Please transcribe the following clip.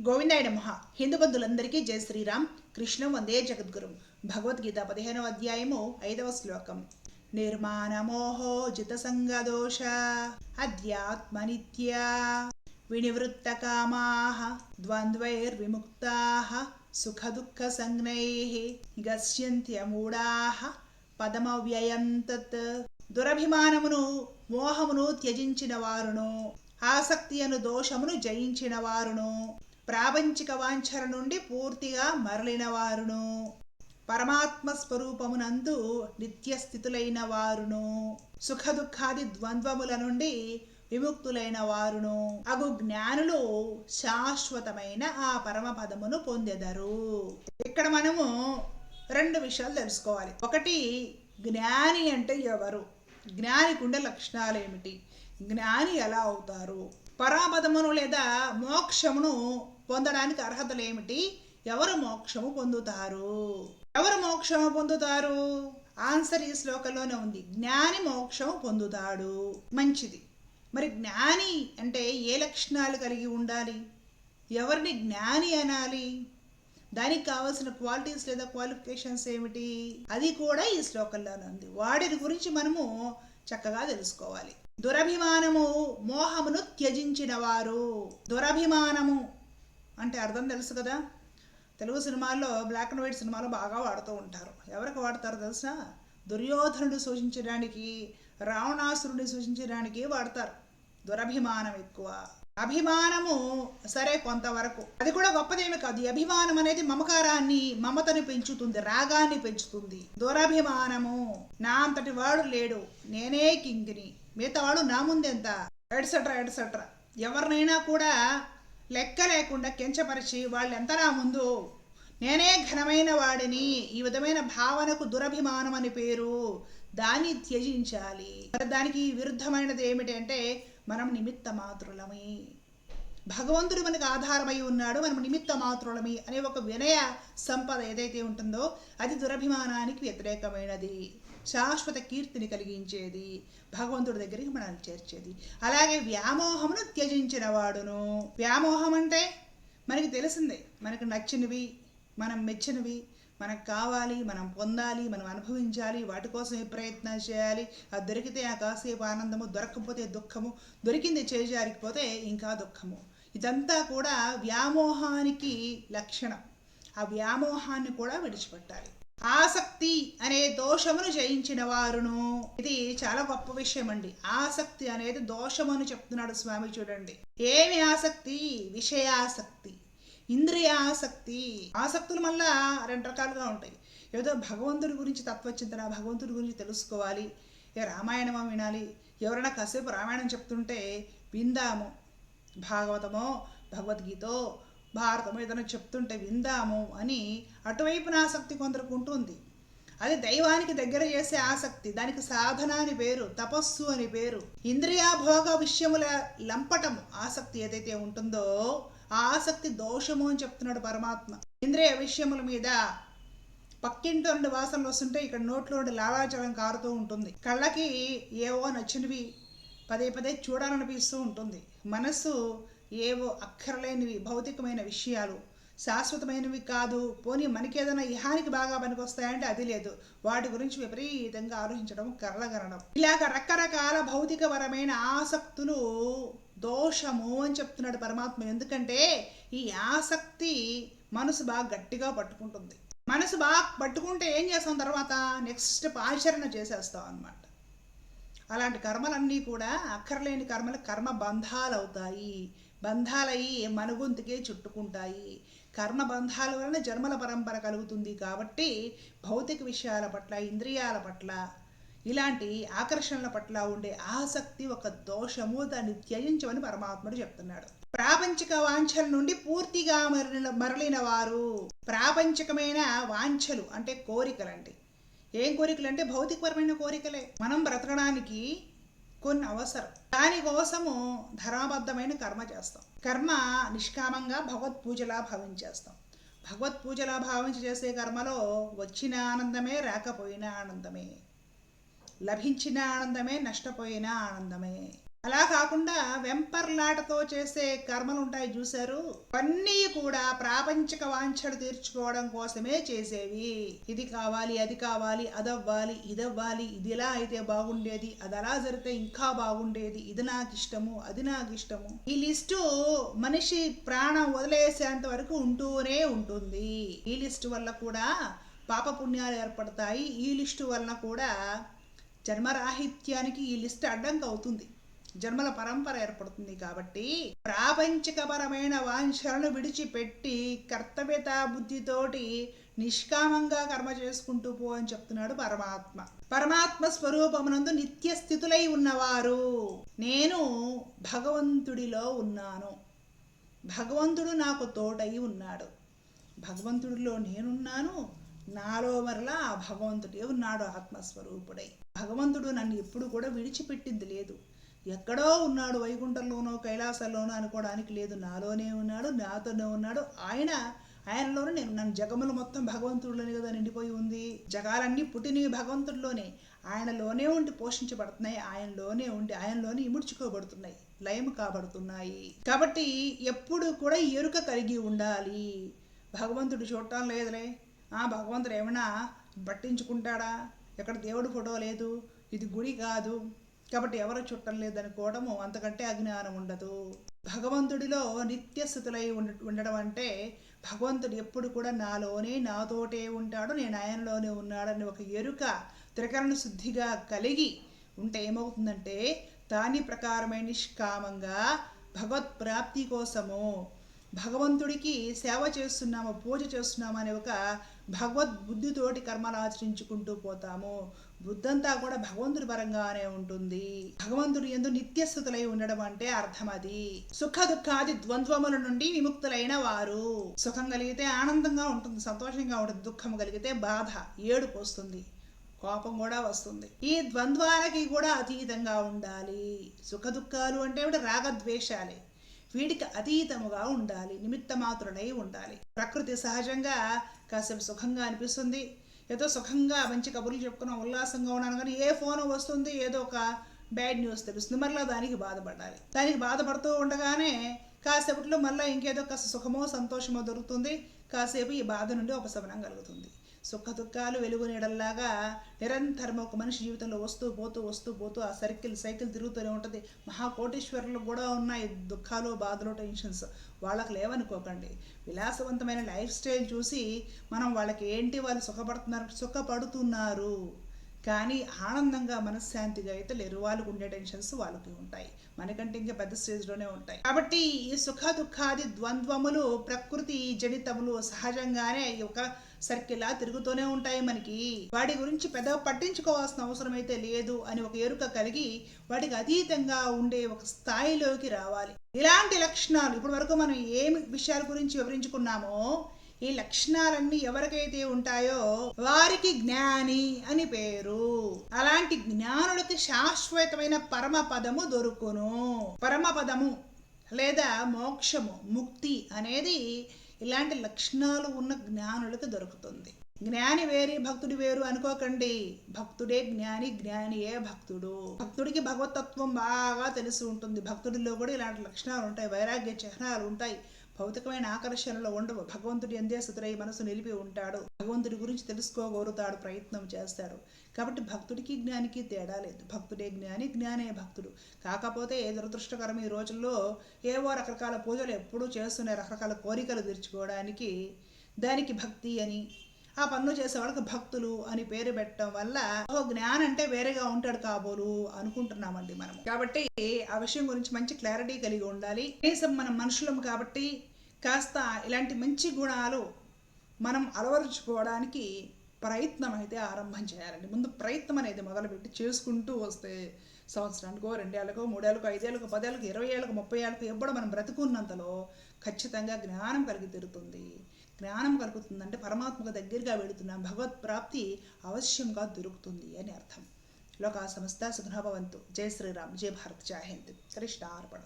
గోవిందాయ మహా హిందూ బంధులందరికీ జయ శ్రీరామ్. కృష్ణం వందే జగద్గురు. భగవద్గీత పదిహేనవ అధ్యాయము ఐదవ శ్లోకం. నిర్మాణమోహో జిత సంగదోష అధ్యాత్మనిత్యా వినివృత్త కామాః ద్వంద్వైర్విముక్తాః సుఖ దుఃఖ సంజ్ఞైః గస్యంత్యమూఢాః పదమవ్యయం తత్ దురభిమానమును మోహమును త్యజించిన వారును ఆసక్తి అను దోషమును జయించిన వారును ప్రాపంచిక వాంఛల నుండి పూర్తిగా మరలిన వారును పరమాత్మ స్వరూపమునందు నిత్యస్థితులైన వారును. సుఖ దుఃఖాది ద్వంద్వముల నుండి విముక్తులైన వారును. అగు జ్ఞానులు శాశ్వతమైన ఆ పరమ పదమును పొందెదరు. ఇక్కడ మనము రెండు విషయాలు తెలుసుకోవాలి. ఒకటి జ్ఞాని అంటే ఎవరు? జ్ఞానికి ఉండే లక్షణాలు ఏమిటి? జ్ఞాని ఎలా అవుతారు? పరాపదమును లేదా మోక్షమును పొందడానికి అర్హతలు ఏమిటి ఎవరు మోక్షము పొందుతారు? ఎవరు మోక్షము పొందుతారు? ఆన్సర్ ఈ శ్లోకంలోనే ఉంది. జ్ఞాని మోక్షము పొందుతాడు. మంచిది. మరి జ్ఞాని అంటే ఏ లక్షణాలు కలిగి ఉండాలి? ఎవరిని జ్ఞాని అనాలి? దానికి కావాల్సిన క్వాలిటీస్ లేదా క్వాలిఫికేషన్స్ ఏమిటి? అది కూడా ఈ శ్లోకంలోనే ఉంది. వాటిని గురించి మనము చక్కగా తెలుసుకోవాలి. దురభిమానము మోహమును త్యజించిన వారు దురభిమానము. అంటే అర్థం తెలుసు కదా? తెలుగు సినిమాల్లో బ్లాక్ అండ్ వైట్ సినిమాలు బాగా వాడుతూ ఉంటారు. ఎవరికి వాడతారు తెలుసా? దుర్యోధనుడు సూచించడానికి రావణాసురుడిని సూచించడానికి వాడతారు. దురభిమానం ఎక్కువ. అభిమానము సరే కొంతవరకు. అది కూడా గొప్పదేమి కాదు. ఈ అభిమానం అనేది మమకారాన్ని మమతను పెంచుతుంది రాగాన్ని పెంచుతుంది. దురభిమానము. నా అంతటి వాడు లేడు. నేనే కింగ్ని. మిగతా వాడు నా ముందెంత? Etcetera etcetera. ఎవరినైనా కూడా లెక్క లేకుండా కించపరిచి వాళ్ళెంతరా నా ముందు నేనే ఘనమైన వాడిని ఈ విధమైన భావనకు దురభిమానం అని పేరు దాన్ని త్యజించాలి. మరి దానికి విరుద్ధమైనది ఏమిటంటే మనం నిమిత్త మాతృలమి భగవంతుడు మనకు ఆధారమై ఉన్నాడు మనం నిమిత్త మాతృలమి అనే ఒక వినయ సంపద ఏదైతే ఉంటుందో అది దురభిమానానికి వ్యతిరేకమైనది. శాశ్వత కీర్తిని కలిగించేది భగవంతుడి దగ్గరికి మనల్ని చేర్చేది. అలాగే వ్యామోహమును త్యజించిన వాడును వ్యామోహం అంటే మనకి తెలిసిందే మనకు నచ్చినవి మనం మెచ్చినవి మనకు కావాలి మనం పొందాలి మనం అనుభవించాలి వాటి కోసమే ప్రయత్నం చేయాలి. అది దొరికితే ఆ కాసేపు ఆనందము దొరకకపోతే దుఃఖము దొరికింది చేజారికపోతే ఇంకా దుఃఖము. ఇదంతా కూడా వ్యామోహానికి లక్షణం. ఆ వ్యామోహాన్ని కూడా విడిచిపెట్టాలి. ఆసక్తి అనే దోషమును జయించిన వారును ఇది చాలా గొప్ప విషయం అండి ఆసక్తి అనేది దోషమని చెప్తున్నాడు స్వామి చూడండి. ఏమి ఆసక్తి? విషయాసక్తి. ఇంద్రియాసక్తి. ఆసక్తులు మళ్ళా రెండు రకాలుగా ఉంటాయి. ఏదో భగవంతుడి గురించి తత్వచింతన భగవంతుడి గురించి తెలుసుకోవాలి. ఏ రామాయణమో వినాలి? ఎవరైనా కాసేపు రామాయణం చెప్తుంటే విందాము. భాగవతమో భగవద్గీతో భారతము ఏదైనా చెప్తుంటే విందాము అని అటువైపున ఆసక్తి కొందరికి ఉంటుంది అది దైవానికి దగ్గర చేసే ఆసక్తి దానికి సాధన అని పేరు తపస్సు అని పేరు ఇంద్రియాభోగ విషయముల లంపటము ఆసక్తి ఏదైతే ఉంటుందో ఆ ఆసక్తి దోషము అని చెప్తున్నాడు పరమాత్మ. ఇంద్రియ విషయముల మీద పక్కింటి నుండి వాసనలు వస్తుంటే ఇక్కడ నోట్లో నుండి లాలాజలం కారుతూ ఉంటుంది. కళ్ళకి ఏవో నచ్చినవి పదే పదే చూడాలనిపిస్తూ ఉంటుంది. మనస్సు ఏవో అక్కర్లేనివి భౌతికమైన విషయాలు. శాశ్వతమైనవి కాదు. పోనీ మనకేదైనా ఇహానికి బాగా పనికొస్తాయంటే అది లేదు. వాటి గురించి విపరీతంగా ఆలోచించడం కర్లగనడం ఇలాగ రకరకాల భౌతికపరమైన ఆసక్తులు దోషము అని చెప్తున్నాడు పరమాత్మ. ఎందుకంటే ఈ ఆసక్తి మనసు బాగా గట్టిగా పట్టుకుంటుంది. మనసు బాగా పట్టుకుంటే ఏం చేస్తాం తర్వాత? నెక్స్ట్ ఆచరణ చేసేస్తాం అనమాట అలాంటి కర్మలన్నీ కూడా అక్కర్లేని కర్మలు కర్మ బంధాలు అవుతాయి. బంధాలయ్యి మనుగొంతుకే చుట్టుకుంటాయి. కర్మ బంధాల వలన జన్మల పరంపర కలుగుతుంది కాబట్టి భౌతిక విషయాల పట్ల ఇంద్రియాల పట్ల ఇలాంటి ఆకర్షణల పట్ల ఉండే ఆసక్తి ఒక దోషము దాన్ని త్యజించమని పరమాత్ముడు చెప్తున్నాడు. ప్రాపంచిక వాంఛల నుండి పూర్తిగా మరలిన మరలిన వారు ప్రాపంచికమైన వాంఛలు అంటే కోరికలండి. ఏం కోరికలు అంటే భౌతికపరమైన కోరికలే. మనం బ్రతకడానికి కొన్ని అవసరం. దానికోసము ధర్మబద్ధమైన కర్మ చేస్తాం. కర్మ నిష్కామంగా భగవత్ పూజలా భావించేస్తాం. భగవత్ పూజలా భావించి చేసే కర్మలో వచ్చిన ఆనందమే రాకపోయిన ఆనందమే. లభించిన ఆనందమే నష్టపోయిన ఆనందమే. అలా కాకుండా వెంపర్లాటతో చేసే కర్మలు ఉంటాయి చూశారు. అన్నీ కూడా ప్రాపంచిక వాంఛలు తీర్చుకోవడం కోసమే చేసేవి. ఇది కావాలి అది కావాలి అదవ్వాలి ఇదవ్వాలి ఇది ఇలా అయితే బాగుండేది అది అలా జరిగితే ఇంకా బాగుండేది ఇది నాకు ఇష్టము అది నాకు ఇష్టము ఈ లిస్టు మనిషి ప్రాణం వదిలేసేంత వరకు ఉంటూనే ఉంటుంది. ఈ లిస్టు వల్ల కూడా పాప పుణ్యాలు ఏర్పడతాయి. ఈ లిస్టు వలన కూడా జన్మరాహిత్యానికి ఈ లిస్ట్ అడ్డంకి అవుతుంది జన్మల పరంపర ఏర్పడుతుంది కాబట్టి ప్రాపంచికపరమైన వాంఛలను విడిచిపెట్టి కర్తవ్యత బుద్ధితోటి నిష్కామంగా కర్మ చేసుకుంటూ పో అని చెప్తున్నాడు పరమాత్మ. పరమాత్మ స్వరూపమునందు నిత్య స్థితులై ఉన్నవారు. నేను భగవంతుడిలో ఉన్నాను. భగవంతుడు నాకు తోడై ఉన్నాడు. భగవంతుడిలో నేనున్నాను. నాలో మరలా ఆ భగవంతుడే ఉన్నాడు ఆత్మస్వరూపుడై. భగవంతుడు నన్ను ఎప్పుడు కూడా విడిచిపెట్టింది లేదు. ఎక్కడో ఉన్నాడు వైకుంఠంలోనో కైలాసంలోనో అనుకోవడానికి లేదు. నాలోనే ఉన్నాడు నాతోనే ఉన్నాడు. ఆయన ఆయనలోనే నేను నన్ను జగములు మొత్తం భగవంతుడిలోనే కదా నిండిపోయి ఉంది. జగాలన్నీ పుట్టినవి భగవంతుడిలోనే. ఆయనలోనే ఉండి పోషించబడుతున్నాయి. ఆయనలోనే ఉండి ఆయనలోనే ఇముడ్చుకోబడుతున్నాయి. లయం కాబడుతున్నాయి. కాబట్టి ఎప్పుడు కూడా ఎరుక కలిగి ఉండాలి. భగవంతుడు చూడటం లేదులే. ఆ భగవంతుడు ఏమైనా పట్టించుకుంటాడా? ఎక్కడ దేవుడి ఫోటో లేదు. ఇది గుడి కాదు. కాబట్టి ఎవరు చుట్టం లేదనుకోవడము అంతకంటే అజ్ఞానం ఉండదు. భగవంతుడిలో నిత్యస్థితులై ఉండ ఉండడం అంటే భగవంతుడు ఎప్పుడు కూడా నాలోనే నాతోటే ఉంటాడు నేను ఆయనలోనే ఉన్నాడని ఒక ఎరుక త్రికరణ శుద్ధిగా కలిగి ఉంటే ఏమవుతుందంటే దాని ప్రకారమైన నిష్కామంగా భగవత్ ప్రాప్తి కోసము భగవంతుడికి సేవ చేస్తున్నాము పూజ చేస్తున్నాము అనే ఒక భగవద్ బుద్ధితోటి కర్మలు ఆచరించుకుంటూ పోతాము. బుద్ధంతా కూడా భగవంతుడి పరంగానే ఉంటుంది. భగవంతుడు ఎందు నిత్యస్థుతులై ఉండడం అంటే అర్థం అది. సుఖ దుఃఖాది ద్వంద్వముల నుండి విముక్తులైన వారు. సుఖం కలిగితే ఆనందంగా ఉంటుంది సంతోషంగా ఉంటుంది దుఃఖం కలిగితే బాధ ఏడుపు వస్తుంది కోపం కూడా వస్తుంది. ఈ ద్వంద్వాలకి కూడా అతీతంగా ఉండాలి. సుఖ దుఃఖాలు అంటే కూడా రాగద్వేషాలే. వీడికి అతీతముగా ఉండాలి నిమిత్త మాత్రుడై ఉండాలి. ప్రకృతి సహజంగా కాసేపు సుఖంగా అనిపిస్తుంది. ఏదో సుఖంగా మంచి కబుర్లు చెప్పుకున్నాం ఉల్లాసంగా ఉన్నాను కానీ ఏ ఫోన్ వస్తుంది ఏదో ఒక బ్యాడ్ న్యూస్ తెలుస్తుంది. మరలా దానికి బాధపడాలి. దానికి బాధపడుతూ ఉండగానే కాసేపట్లో మళ్ళీ ఇంకేదో కాస్త సుఖమో సంతోషమో దొరుకుతుంది. కాసేపు ఈ బాధ నుండి ఉపశమనం కలుగుతుంది. సుఖ దుఃఖాలు వెలుగు నీడల్లాగా నిరంతరం ఒక మనిషి జీవితంలో వస్తూ పోతూ వస్తూ పోతూ ఆ సర్కిల్ సైకిల్ తిరుగుతూనే ఉంటుంది. మహాకోటీశ్వరులు కూడా ఉన్నాయి దుఃఖాలు బాధలు టెన్షన్స్. వాళ్ళకి లేవనుకోకండి. విలాసవంతమైన లైఫ్ స్టైల్ చూసి మనం వాళ్ళకి ఏంటి వాళ్ళు సుఖపడుతున్నారు సుఖపడుతున్నారు? కానీ ఆనందంగా మనశ్శాంతిగా అయితే లేరు. వాళ్ళకు ఉండే టెన్షన్స్ వాళ్ళకి ఉంటాయి. మనకంటే ఇంకా పెద్ద స్టేజ్లోనే ఉంటాయి. కాబట్టి ఈ సుఖ దుఃఖాది ద్వంద్వములు ప్రకృతి జనితములు సహజంగానే ఒక సర్కిల్లా తిరుగుతూనే ఉంటాయి మనకి. వాటి గురించి పెద్ద పట్టించుకోవాల్సిన అవసరం అయితే లేదు అని ఒక ఎరుక కలిగి వాటికి అతీతంగా ఉండే ఒక స్థాయిలోకి రావాలి. ఇలాంటి లక్షణాలు ఇప్పటి వరకు మనం ఏమి విషయాల గురించి వివరించుకున్నామో ఈ లక్షణాలన్నీ ఎవరికైతే ఉంటాయో వారికి జ్ఞాని అని పేరు. అలాంటి జ్ఞానులకి శాశ్వతమైన పరమ పదము దొరుకును. పరమ పదము లేదా మోక్షము ముక్తి అనేది ఇలాంటి లక్షణాలు ఉన్న జ్ఞానులకు దొరుకుతుంది. జ్ఞాని వేరే భక్తుడి వేరు అనుకోకండి. భక్తుడే జ్ఞాని జ్ఞానియే భక్తుడు. భక్తుడికి భగవతత్వం బాగా తెలిసి ఉంటుంది. భక్తుడిలో కూడా ఇలాంటి లక్షణాలు ఉంటాయి వైరాగ్య చిహ్నాలు ఉంటాయి. భౌతికమైన ఆకర్షణలో ఉండవు. భగవంతుడి ఎందే సుతురై మనసు నిలిపి ఉంటాడు. భగవంతుడి గురించి తెలుసుకోగోరుతాడు ప్రయత్నం చేస్తాడు కాబట్టి భక్తుడికి జ్ఞానికి తేడా లేదు. భక్తుడే జ్ఞాని జ్ఞానే భక్తుడు. కాకపోతే ఏ దురదృష్టకరం ఈ రోజుల్లో ఏవో రకరకాల పూజలు ఎప్పుడూ చేస్తున్నాయి రకరకాల కోరికలు తీర్చుకోవడానికి దానికి భక్తి అని ఆ పనులు చేసే వాళ్ళకి భక్తులు అని పేరు పెట్టడం వల్ల ఓ జ్ఞానం అంటే వేరేగా ఉంటాడు కాబోలు అనుకుంటున్నామండి మనం కాబట్టి ఆ విషయం గురించి మంచి క్లారిటీ కలిగి ఉండాలి. కనీసం మనం మనుషులం కాబట్టి కాస్త ఇలాంటి మంచి గుణాలు మనం అలవరుచుకోవడానికి ప్రయత్నం అయితే ఆరంభం చేయాలండి. ముందు ప్రయత్నం అనేది మొదలుపెట్టి చేసుకుంటూ వస్తే సంవత్సరానికో రెండేళ్ళకో మూడేళ్ళకో ఐదేళ్ళకో పదేళ్ళకు ఇరవై ఏళ్ళకు ముప్పై ఏళ్ళకు ఎప్పుడు మనం బ్రతుకున్నంతలో ఖచ్చితంగా జ్ఞానం కలిగి తీరుతుంది. జ్ఞానం కలుగుతుందంటే పరమాత్మకు దగ్గరగా వెళుతున్నాం భగవత్ ప్రాప్తి అవశ్యంగా దొరుకుతుంది అని అర్థం. లోకా సమస్త సుఖభవంతు జయ శ్రీరామ్. జయ భారత్. జయ హింద్. కృష్ణ అర్పణ